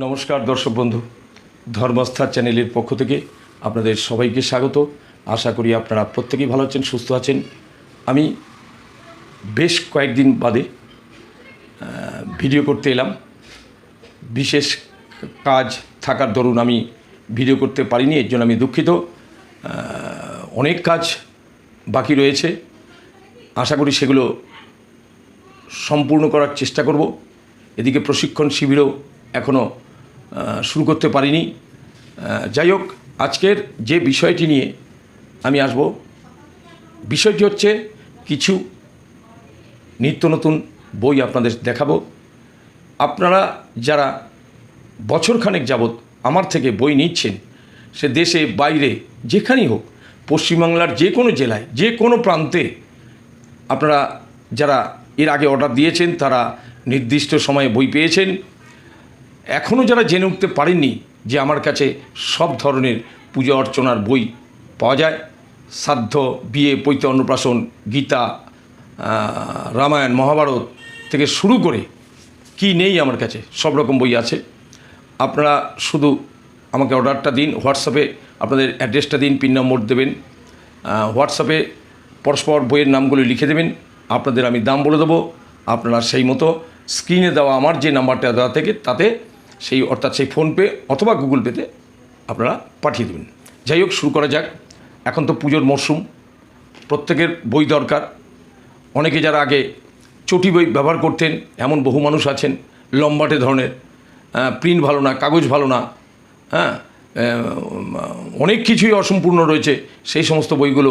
নমস্কার দর্শক বন্ধু, ধর্মস্থা চ্যানেলের পক্ষ থেকে আপনাদের সবাইকে স্বাগত। আশা করি আপনারা প্রত্যেকেই ভালো আছেন, সুস্থ আছেন। আমি বেশ কয়েকদিন বাদে ভিডিও করতে এলাম। বিশেষ কাজ থাকার দরুন আমি ভিডিও করতে পারিনি, এর জন্য আমি দুঃখিত। অনেক কাজ বাকি রয়েছে। আশা করি সেগুলো সম্পূর্ণ করার চেষ্টা করব। এদিকে প্রশিক্ষণ শিবিরও এখনও শুরু করতে পারিনি। যাই হোক, আজকের যে বিষয়টি নিয়ে আমি আসব, বিষয়টি হচ্ছে কিছু নিত্য নতুন বই আপনাদের দেখাবো। আপনারা যারা বছরখানেক যাবৎ আমার থেকে বই নিচ্ছেন, সে দেশে, বাইরে, যেখানেই হোক, পশ্চিমবাংলার যে কোনো জেলায়, যে কোনো প্রান্তে আপনারা যারা এর আগে অর্ডার দিয়েছেন, তারা নির্দিষ্ট সময়ে বই পেয়েছেন। এখনও যারা জেনে উঠতে পারেননি যে আমার কাছে সব ধরনের পূজা অর্চনার বই পাওয়া যায়, সাধ্য, বিয়ে, পৈতে অন্নপ্রাশন, গীতা রামায়ণ, মহাভারত থেকে শুরু করে কি নেই আমার কাছে, সব রকম বই আছে। আপনারা শুধু আমাকে অর্ডারটা দিন, হোয়াটসঅ্যাপে আপনাদের অ্যাড্রেসটা দিন, পিন নম্বর দেবেন হোয়াটসঅ্যাপে পরস্পর বইয়ের নামগুলো লিখে দেবেন, আপনাদের আমি দাম বলে দেবো, আপনারা সেই মতো স্ক্রিনে দেওয়া আমার যে নাম্বারটা দেওয়া থেকে, তাতে সেই অর্থাৎ সেই ফোনপে অথবা গুগল পেতে আপনারা পাঠিয়ে দেবেন। যাই হোক, শুরু করা যাক। এখন তো পুজোর মরশুম প্রত্যেকের বই দরকার। অনেকে যারা আগে চটি বই ব্যবহার করতেন, এমন বহু মানুষ আছেন, লম্বাটে ধরনের প্রিন্ট ভালো না, কাগজ ভালো না হ্যাঁ অনেক কিছুই অসম্পূর্ণ রয়েছে, সেই সমস্ত বইগুলো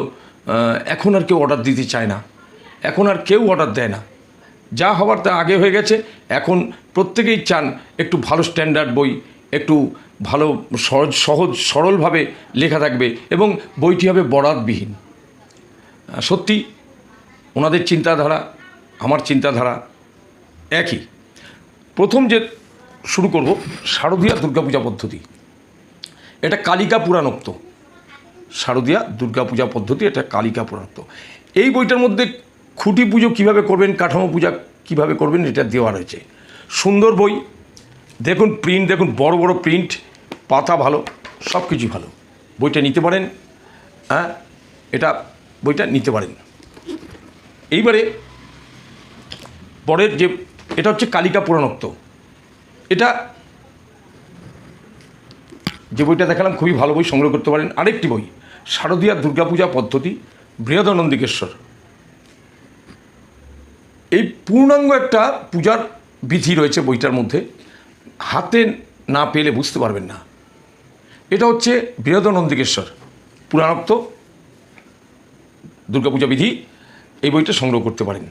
এখন আর কেউ অর্ডার দিতে চায় না। এখন আর কেউ অর্ডার দেয় না। যা হবার তা আগে হয়ে গেছে। এখন প্রত্যেকেই চান একটু ভালো স্ট্যান্ডার্ড বই একটু ভালো সহজ সহজ সরলভাবে লেখা থাকবে এবং বইটি হবে বরাতবিহীন। আহ, সত্যি ওনাদের চিন্তাধারা আমার চিন্তাধারা একই। প্রথম যে শুরু করব শারদীয়া দুর্গাপূজা পদ্ধতি। এটা কালিকা পুরাণোক্ত। শারদীয়া দুর্গাপূজা পদ্ধতি এটা কালিকা পুরাণোক্ত। এই বইটার মধ্যে খুঁটি পুজো কীভাবে করবেন, কাঠামো পূজা কীভাবে করবেন, এটা দেওয়া রয়েছে। সুন্দর বই। দেখুন প্রিন্ট দেখুন বড় বড় প্রিন্ট পাতা ভালো সব কিছুই ভালো। বইটা নিতে পারেন হ্যাঁ? এটা বইটা নিতে পারেন। এইবারে পরের যে, এটা হচ্ছে কালিকা পুরাণোক্ত। এটা যে বইটা দেখালাম, খুবই ভালো বই, সংগ্রহ করতে পারেন। আরেকটি বই, শারদীয়া দুর্গাপূজা পদ্ধতি, বৃহদানন্দিকেশ্বর। এই পূর্ণাঙ্গ একটা পূজার বিধি রয়েছে বইটার মধ্যে। হাতে না পেলে বুঝতে পারবেন না। এটা হচ্ছে বৃহদানন্দিকেশ্বর পুরাণোক্ত দুর্গাপূজা বিধি। এই বইটা সংগ্রহ করতে পারেন।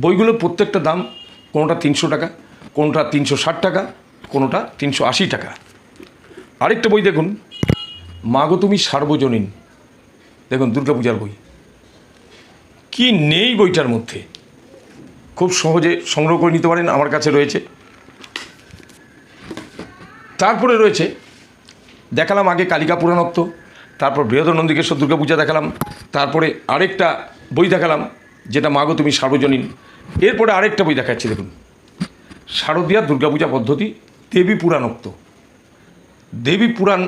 বইগুলোর প্রত্যেকটা দাম কোনোটা তিনশো টাকা, কোনোটা তিনশো ষাট টাকা, কোনোটা তিনশো আশি টাকা। আরেকটা বই দেখুন মাগো তুমি সার্বজনীন। দেখুন, দুর্গাপূজার বই। কি নেই বইটার মধ্যে? খুব সহজে সংগ্রহ করে নিতে পারেন, আমার কাছে রয়েছে। তারপরে রয়েছে, দেখালাম আগে কালিকা পুরাণত্ব, তারপর বৃহদনন্দিকেশ্বর দুর্গাপূজা দেখালাম, তারপরে আরেকটা বই দেখালাম, যেটা মাগো তুমি সার্বজনীন। এরপরে আরেকটা বই দেখাচ্ছি, দেখুন। শারদীয়া দুর্গাপূজা পদ্ধতি, দেবী পুরাণোক্ত দেবী পুরাণ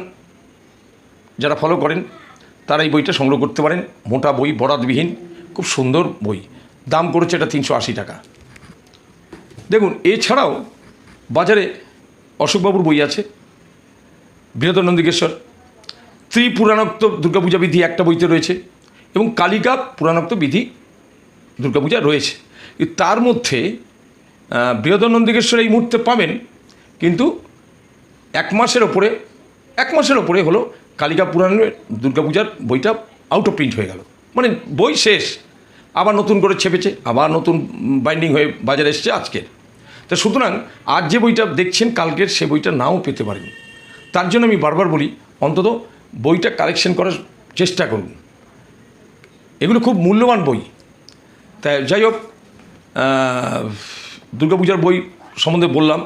যারা ফলো করেন, তারা এই বইটা সংগ্রহ করতে পারেন। মোটা বই বরাতবিহীন খুব সুন্দর বই। দাম করেছে এটা তিনশো আশি টাকা। দেখুন, এছাড়াও বাজারে অশোকবাবুর বই আছে বৃহদনন্দিকেশ্বর ত্রিপুরাণোক্ত দুর্গাপূজা বিধি একটা বইতে রয়েছে এবং কালিকা পুরাণোক্ত বিধি দুর্গাপূজা রয়েছে। তার মধ্যে বৃহদনন্দিকেশ্বর এই মুহূর্তে পাবেন, কিন্তু এক মাসের ওপরে, এক মাসের ওপরে হলো কালিকা পুরাণের দুর্গাপূজার বইটা আউট অফ প্রিন্ট হয়ে গেল। মানে বই শেষ, আবার নতুন করে ছেপেছে, আবার নতুন বাইন্ডিং হয়ে বাজারে এসছে আজকের। তা সুতরাং আজ যে বইটা দেখছেন, কালকের সে বইটা নাও পেতে পারেন। তার জন্য আমি বারবার বলি, অন্তত বইটা কালেকশন করার চেষ্টা করুন। এগুলো খুব মূল্যবান বই। তাই যাই হোক দুর্গাপূজার বই সম্বন্ধে বললাম।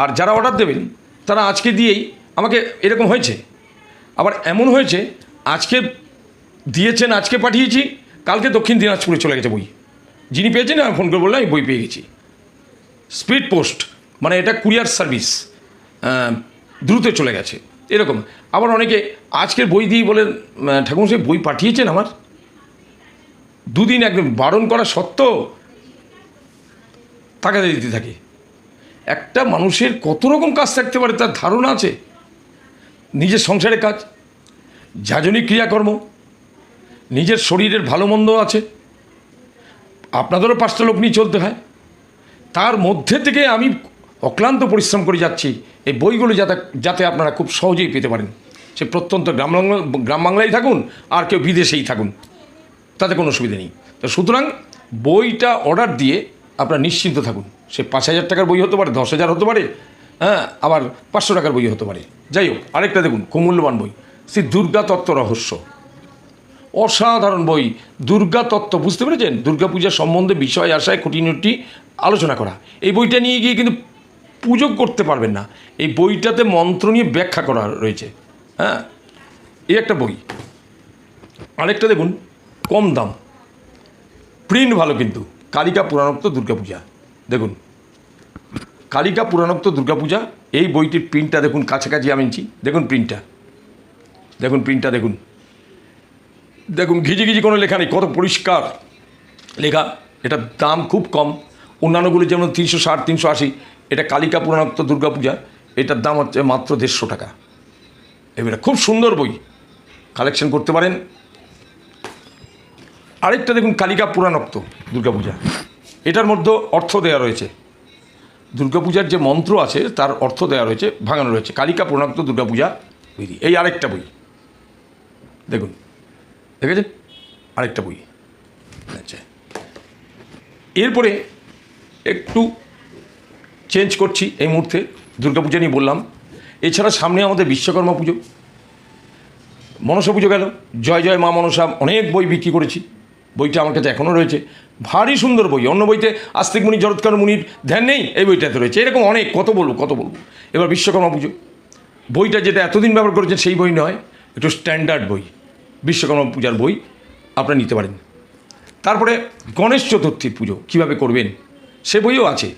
আর যারা অর্ডার দেবেন, তারা আজকে দিয়েই আমাকে এরকম হয়েছে। আবার এমন হয়েছে, আজকে দিয়েছেন, আজকে পাঠিয়েছি। কালকে দক্ষিণ দিনাজপুরে চলে গেছে বই। যিনি পেয়েছেন, আমি ফোন করে বললাম আমি বই পেয়ে গেছি। স্পিড পোস্ট মানে এটা কুরিয়ার সার্ভিস দ্রুত চলে গেছে। এরকম। আবার অনেকে আজকের বই দিয়ে বলে সে বই পাঠিয়েছেন আমার? দুদিন একদম বারণ করা সত্ত্বেও টাকা দিতে থাকে। একটা মানুষের কত রকম কাজ থাকতে পারে, তার ধারণা আছে। নিজের সংসারের কাজ, যাজনিক ক্রিয়াকর্ম নিজের শরীরের ভালো মন্দ আছে। আপনাদেরও পাঁচটা লোক নিয়ে চলতে হয়। তার মধ্যে থেকে আমি অক্লান্ত পরিশ্রম করে যাচ্ছি। এই বইগুলো যাতে যাতে আপনারা খুব সহজেই পেতে পারেন। সে প্রত্যন্ত গ্রাম গ্রাম বাংলায় থাকুন আর কেউ বিদেশেই থাকুন। তাতে কোনো অসুবিধা নেই। তো সুতরাং বইটা অর্ডার দিয়ে আপনারা নিশ্চিন্ত থাকুন। সে পাঁচ হাজার টাকার বই হতে পারে, দশ হাজার হতে পারে হ্যাঁ আবার পাঁচশো টাকার বই হতে পারে। যাই হোক, আরেকটা দেখুন, খুব মূল্যবান বই। শ্রী দুর্গা তত্ত্ব রহস্য। অসাধারণ বই। দুর্গা তত্ত্ব, বুঝতে পেরেছেন? দুর্গাপূজা সম্বন্ধে বিষয় আশায় খুঁটিনুটি আলোচনা করা। এই বইটা নিয়ে গিয়ে কিন্তু পুজো করতে পারবেন না। এই বইটাতে মন্ত্র নিয়ে ব্যাখ্যা করা রয়েছে। হ্যাঁ? এই একটা বই। আরেকটা দেখুন, কম দাম। প্রিন্ট ভালো কিন্তু। কালিকা পুরাণোক্ত দুর্গাপূজা দেখুন, কালিকা পুরাণোক্ত দুর্গাপূজা এই বইটির প্রিন্টটা দেখুন, কাছাকাছি আমিনছি দেখুন প্রিন্টটা। দেখুন প্রিন্টটা, দেখুন। দেখুন ঘিজি ঘিজি কোনো লেখা নেই, কত পরিষ্কার লেখা। এটার দাম খুব কম। অন্যান্যগুলি যেমন তিনশো ষাট, তিনশো আশি, এটা কালিকা পুরাণোক্ত দুর্গাপূজা, এটার দাম হচ্ছে মাত্র দেড়শো টাকা। এবারে খুব সুন্দর বই কালেকশন করতে পারেন। আরেকটা দেখুন, কালিকা পুরাণোক্ত দুর্গাপূজা। এটার মধ্যে অর্থ দেওয়া রয়েছে। দুর্গাপূজার যে মন্ত্র আছে, তার অর্থ দেওয়া রয়েছে, ভাঙানো রয়েছে। কালিকা পুরাণোক্ত দুর্গাপূজা এই আরেকটা বই। দেখুন দেখেছেন আরেকটা বই। আচ্ছা। এরপরে একটু চেঞ্জ করছি এই মুহূর্তে, দুর্গাপূজা নিয়ে বললাম। এছাড়া সামনে আমাদের বিশ্বকর্মা পুজো। মনসা পুজো গেল। জয় জয় মা মনসা, অনেক বই বিক্রি করেছি। বইটা আমার কাছে এখনও রয়েছে। ভারী সুন্দর বই। অন্য বইতে আস্তিক মুনি, জরৎকার মুনির ধ্যান নেই, এই বইটাতে রয়েছে। এরকম অনেক, কত বলব কত বলব। এবার বিশ্বকর্মা পুজো। বইটা যেটা এতদিন ব্যবহার করেছেন সেই বই নয়, একটু স্ট্যান্ডার্ড বই। বিশ্বকর্মা পূজার বই আপনারা নিতে পারেন। তারপরে গণেশ চতুর্থীর পুজো কীভাবে করবেন সে বইও আছে।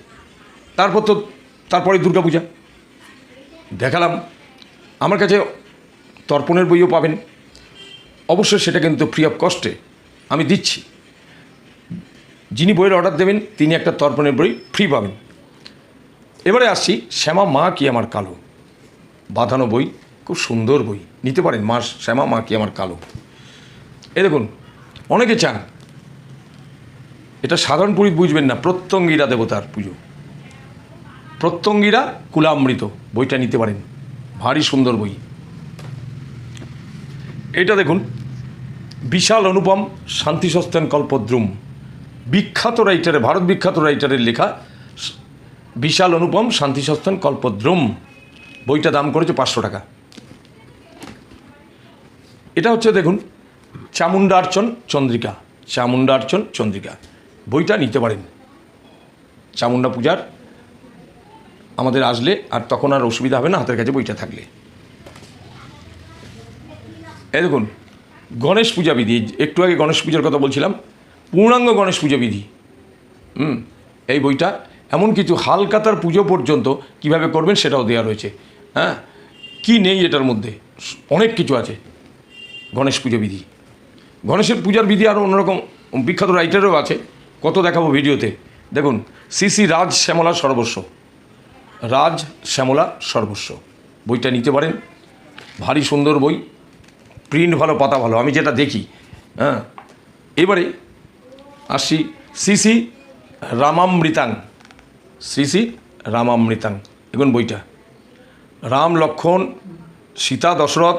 তারপর তো তারপরে দুর্গাপূজা। দেখালাম, আমার কাছে তর্পণের বইও পাবেন। অবশ্যই সেটা কিন্তু ফ্রি অফ কস্টে আমি দিচ্ছি। যিনি বইয়ের অর্ডার দেবেন, তিনি একটা তর্পণের বই ফ্রি পাবেন। এবারে আসছি শ্যামা মা কি আমার কালো। বাঁধানো বই। খুব সুন্দর বই। নিতে পারেন মা শ্যামা, মা কি আমার কালো। এ দেখুন, অনেকে চান, এটা সাধারণ পুরী বুঝবেন না, প্রত্যঙ্গীরা দেবতার পুজো। প্রত্যঙ্গীরা কুলামৃত, বইটা নিতে পারেন। ভারী সুন্দর বই। এটা দেখুন, বিশাল অনুপম শান্তি সস্তান কল্পদ্রুম। বিখ্যাত রাইটারে ভারত বিখ্যাত রাইটারের লেখা বিশাল অনুপম শান্তি সস্তান কল্পদ্রুম। বইটা দাম করেছে পাঁচশো টাকা। এটা হচ্ছে দেখুন, চামুণ্ডার্চন চন্দ্রিকা। চামুণ্ডার্চন চন্দ্রিকা। বইটা নিতে পারেন। চামুণ্ডা পূজার আমাদের আসলে আর তখন আর অসুবিধা হবে না, হাতের কাছে বইটা থাকলে। এই দেখুন, গণেশ পূজা বিধি, একটু আগে গণেশ পূজার কথা বলছিলাম, পূর্ণাঙ্গ গণেশ পূজা বিধি। হুম, এই বইটা এমন কিছু হালকাতার পুজো পর্যন্ত কীভাবে করবেন সেটাও দেওয়া রয়েছে। হ্যাঁ কি নেই এটার মধ্যে? অনেক কিছু আছে। গণেশ পুজো বিধি। গণেশের পূজার বিধি আরও অন্যরকম, বিখ্যাত রাইটারও আছে, কত দেখাবো ভিডিওতে। দেখুন শ্রী রাজ শ্যামলা সর্বস্ব। রাজ শ্যামলা সর্বস্ব। বইটা নিতে পারেন। ভারী সুন্দর বই। প্রিন্ট ভালো, পাতা ভালো। আমি যেটা দেখি হ্যাঁ। এবারে শ্রী শ্রী রামামৃতাং। শ্রী রামামৃতাং। দেখুন বইটা। রাম লক্ষণ, সীতা দশরথ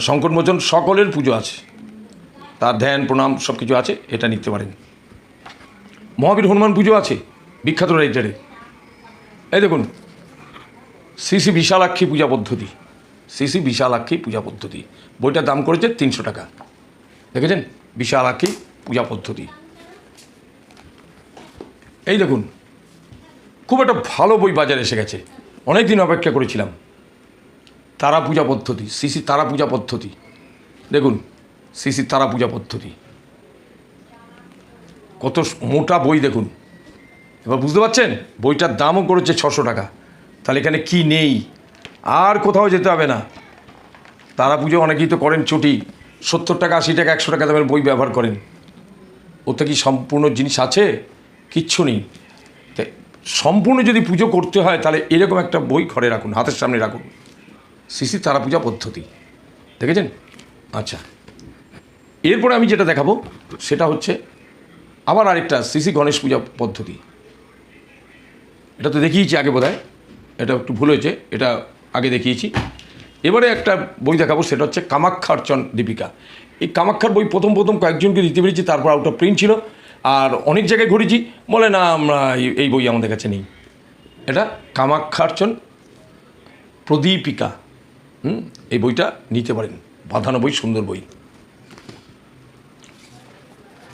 সংকটমোচন সকলের পুজো আছে। তার ধ্যান, প্রণাম সব কিছু আছে, এটা নিতে পারেন। মহাবীর হনুমান পুজো আছে, বিখ্যাত রাইটারে। এই দেখুন, শ্রী শ্রী বিশালাক্ষী পূজা পদ্ধতি। শ্রী শ্রী বিশালাক্ষী পূজা পদ্ধতি। বইটার দাম করেছে তিনশো টাকা। দেখেছেন? বিশালাক্ষী পূজা পদ্ধতি। এই দেখুন, খুব একটা ভালো বই বাজারে এসে গেছে। অনেক দিন অপেক্ষা করেছিলাম। তারা পূজা পদ্ধতি, শ্রী তারা পূজা পদ্ধতি। দেখুন, শ্রী তারা পূজা পদ্ধতি। কত মোটা বই দেখুন। এবার বুঝতে পারছেন? বইটার দামও করেছে ছশো টাকা। তাহলে এখানে কি নেই? আর কোথাও যেতে হবে না। তারা পুজো অনেকেই তো করেন চটি সত্তর টাকা, আশি টাকা, একশো টাকা দামের বই ব্যবহার করেন। ওতে কি সম্পূর্ণ জিনিস আছে? কিচ্ছু নেই। সম্পূর্ণ যদি পুজো করতে হয়, তাহলে এরকম একটা বই ঘরে রাখুন, হাতের সামনে রাখুন। শিশি তারা পূজা পদ্ধতি। দেখেছেন? আচ্ছা। এরপরে আমি যেটা দেখাবো, সেটা হচ্ছে আবার আরেকটা শ্রী গণেশ পূজা পদ্ধতি। এটা তো দেখিয়েছি আগে বোধ এটা একটু ভুল হয়েছে, এটা আগে দেখিয়েছি। এবারে একটা বই দেখাবো, সেটা হচ্ছে কামাক্ষার্চন দীপিকা। এই কামাক্ষার বই প্রথম প্রথম কয়েকজনকে দিতে পেরেছি, তারপর আউট অফ প্রিন্ট ছিল, আর অনেক জায়গায় ঘুরেছি, বলে না, আমরা এই- এই বই আমাদের কাছে নেই। এটা কামাক্ষার্চন প্রদীপিকা। হুম? এই বইটা নিতে পারেন। বাঁধানো বই সুন্দর বই।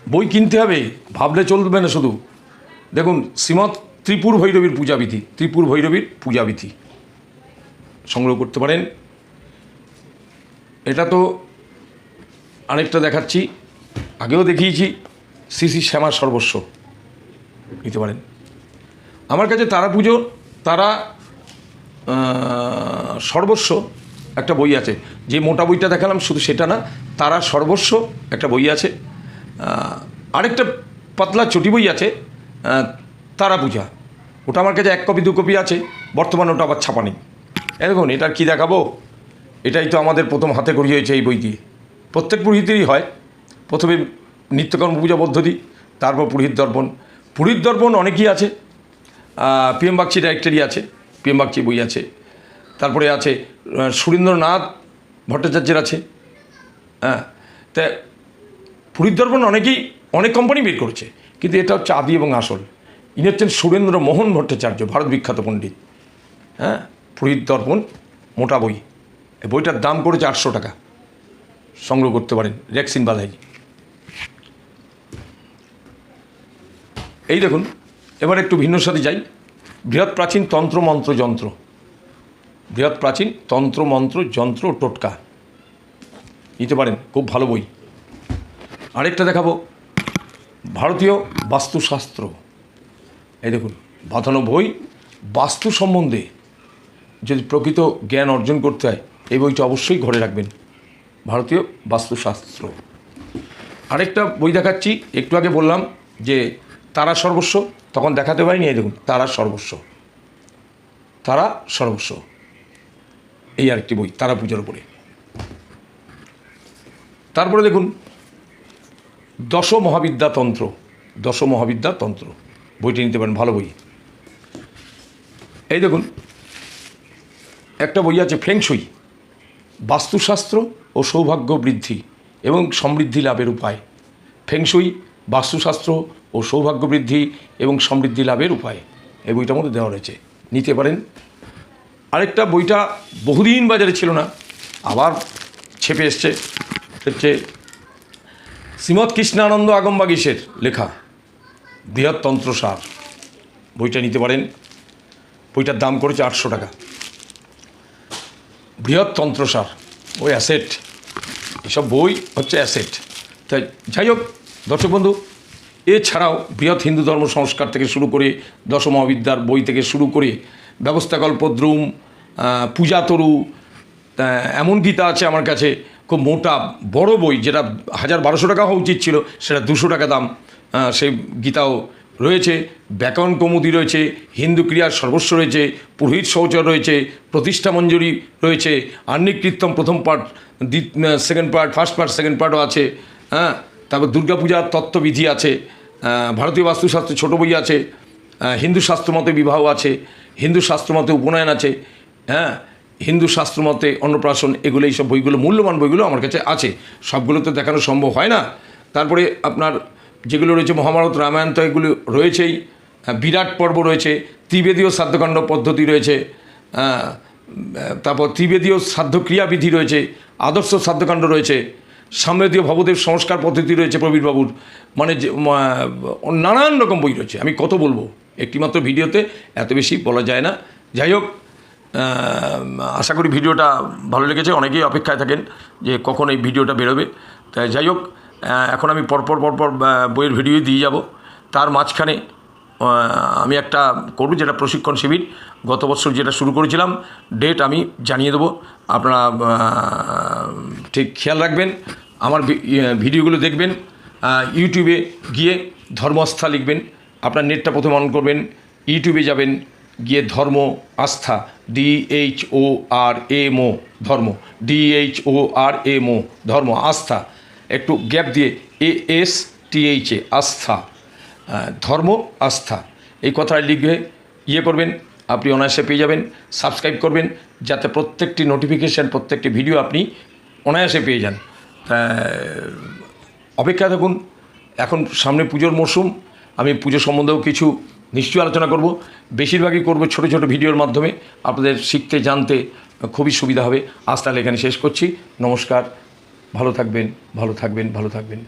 বই কিনতে হবে, ভাবলে চলবে না শুধু। দেখুন, শ্রীমৎ ত্রিপুর ভৈরবীর পূজাবিধি, ত্রিপুর ভৈরবীর পূজাবিধি। সংগ্রহ করতে পারেন। এটা তো আরেকটা দেখাচ্ছি, আগেও দেখিয়েছি। শ্রী শ্রী শ্যামা সর্বস্ব নিতে পারেন। আমার কাছে তারা পুজো তারা সর্বস্ব একটা বই আছে। যে মোটা বইটা দেখালাম শুধু সেটা না, তারা সর্বস্ব একটা বই আছে। আরেকটা পাতলা চটি বই আছে তারা পূজা। ওটা আমার কাছে এক কপি, দু কপি আছে, বর্তমানে ওটা আবার ছাপা নেই। এ দেখুন, এটা কী দেখাবো? এটাই তো আমাদের প্রথম হাতে করি হয়েছে এই বই দিয়ে প্রত্যেক পুরোহিতেরই হয়। প্রথমে নিত্যকর্ম পূজা পদ্ধতি, তারপর পুরোহিত দর্পণ। পুরোহিত দর্পণ অনেকই আছে। পিএম বাগচি ডাইরেক্টরি আছে, পিএম বাগচি বই আছে। তারপরে আছে সুরেন্দ্রনাথ ভট্টাচার্যের আছে। হ্যাঁ তা পুরীর দর্পণ অনেকেই, অনেক কোম্পানি বের করছে, কিন্তু এটা হচ্ছে আদি এবং আসল। ইনি হচ্ছেন সুরেন্দ্র মোহন ভট্টাচার্য, ভারত বিখ্যাত পণ্ডিত। হ্যাঁ পুরীর দর্পণ মোটা বই। এই বইটার দাম করেছে আটশো টাকা। সংগ্রহ করতে পারেন, রেক্সিন বাধাই। এই দেখুন, এবার একটু ভিন্ন সাথে যাই। বৃহৎ প্রাচীন তন্ত্র মন্ত্র যন্ত্র। বৃহৎ প্রাচীন তন্ত্র, মন্ত্র, যন্ত্র, টোটকা। নিতে পারেন, খুব ভালো বই। আরেকটা দেখাবো। ভারতীয় বাস্তুশাস্ত্র। এই দেখুন, বাঁধানো বই বাস্তু সম্বন্ধে যদি প্রকৃত জ্ঞান অর্জন করতে হয়, এই বইটা অবশ্যই ঘরে রাখবেন। ভারতীয় বাস্তুশাস্ত্র। আরেকটা বই দেখাচ্ছি, একটু আগে বললাম যে তারা সর্বস্ব, তখন দেখাতে পারিনি, এই দেখুন, তারা সর্বস্ব। তারা সর্বস্ব। এই আরেকটি বই, তারা পূজার উপরে। তারপরে দেখুন দশ মহাবিদ্যা তন্ত্র দশ মহাবিদ্যা তন্ত্র বইটি নিতে পারেন, ভালো বই। এই দেখুন, একটা বই আছে ফেংশুই বাস্তুশাস্ত্র ও সৌভাগ্য বৃদ্ধি এবং সমৃদ্ধি লাভের উপায়। ফেংশুই বাস্তুশাস্ত্র ও সৌভাগ্য বৃদ্ধি এবং সমৃদ্ধি লাভের উপায়। এই বইটার মধ্যে দেওয়া রয়েছে। নিতে পারেন আরেকটা বইটা বহুদিন বাজারে ছিল না, আবার ছেপে এসছে। হচ্ছে শ্রীমৎ কৃষ্ণানন্দ আগমবাগীশের লেখা বৃহত্তন্ত্র সার। বইটা নিতে পারেন। বইটার দাম করেছে আটশো টাকা। বৃহত্তন্ত্র সার, ওই অ্যাসেট। এসব বই হচ্ছে অ্যাসেট। তাই যাই হোক, দর্শক বন্ধু, এছাড়াও বৃহৎ হিন্দু ধর্ম সংস্কার থেকে শুরু করে দশমহাবিদ্যার বই থেকে শুরু করে ব্যবস্থাকল্পদ্রুম পূজাতরু এমন গীতা আছে আমার কাছে, খুব মোটা, বড় বই, যেটা হাজার বারোশো টাকা হওয়া উচিত ছিল, সেটা দুশো টাকা দাম সেই গীতাও রয়েছে। ব্যাকরণ কৌমুদি রয়েছে, হিন্দু ক্রিয়ার সর্বস্ব রয়েছে, পুরোহিত শৌচর রয়েছে, প্রতিষ্ঠা মঞ্জুরি রয়েছে আর্নিক কীর্তন প্রথম part second part first part second পার্টও আছে হ্যাঁ? তারপর দুর্গাপূজার তত্ত্ববিধি আছে ভারতীয় বাস্তুশাস্ত্র ছোটো বই আছে হিন্দু শাস্ত্রমতে বিবাহ আছে হিন্দু শাস্ত্রমতে উপনয়ন আছে হ্যাঁ? হিন্দু শাস্ত্রমতে অন্নপ্রাশন, এগুলো এইসব বইগুলো, মূল্যবান বইগুলো আমার কাছে আছে। সবগুলো তো দেখানো সম্ভব হয় না। তারপরে আপনার যেগুলো রয়েছে, মহাভারত, রামায়ণ তো এগুলো রয়েছেই। বিরাট পর্ব রয়েছে, ত্রিবেদীয় শ্রাদ্ধকাণ্ড পদ্ধতি রয়েছে তারপর ত্রিবেদীয় সাধ্য ক্রিয়াবিধি রয়েছে, আদর্শ শ্রাদ্ধকাণ্ড রয়েছে, সাম্যদীয় ভবদেব সংস্কার পদ্ধতি রয়েছে প্রবীরবাবুর। মানে নানান রকম বই রয়েছে, আমি কত বলব? একটিমাত্র ভিডিওতে এত বেশি বলা যায় না। যাই হোক আশা করি ভিডিওটা ভালো লেগেছে। অনেকেই অপেক্ষায় থাকেন যে কখন এই ভিডিওটা বেরোবে। তাই যাই হোক এখন আমি পরপর পরপর বইয়ের ভিডিও দিয়ে যাব। তার মাঝখানে আমি একটা করব যেটা প্রশিক্ষণ শিবির। গত বছর যেটা শুরু করেছিলাম ডেট আমি জানিয়ে দেবো। আপনারা ঠিক খেয়াল রাখবেন। আমার ইয়ে, ভিডিওগুলো দেখবেন। ইউটিউবে গিয়ে ধর্মস্থা লিখবেন। আপনার নেটটা প্রথমে অন করবেন, ইউটিউবে যাবেন, গিয়ে ধর্ম, আস্থা D H O R M O ধর্ম D H O R M O ধর্ম, আস্থা, একটু গ্যাপ দিয়ে A S T H A আস্থা ধর্ম, আস্থা, এই কথাটা লিখে ইয়ে করবেন, আপনি অনায়াসে পেয়ে যাবেন, সাবস্ক্রাইব করবেন, যাতে প্রত্যেকটি নোটিফিকেশান প্রত্যেকটি ভিডিও আপনি অনায়াসে পেয়ে যান। অপেক্ষা থাকুন, এখন সামনে পুজোর মরশুম আমি পুজো সম্বন্ধেও কিছু নিশ্চয়ই আলোচনা করব। বেশিরভাগই করব ছোট ছোট ভিডিওর মাধ্যমে। আপনাদের শিখতে, জানতে খুবই সুবিধা হবে। আজ তাহলে এখানে শেষ করছি। নমস্কার। ভালো থাকবেন ভালো থাকবেন ভালো থাকবেন।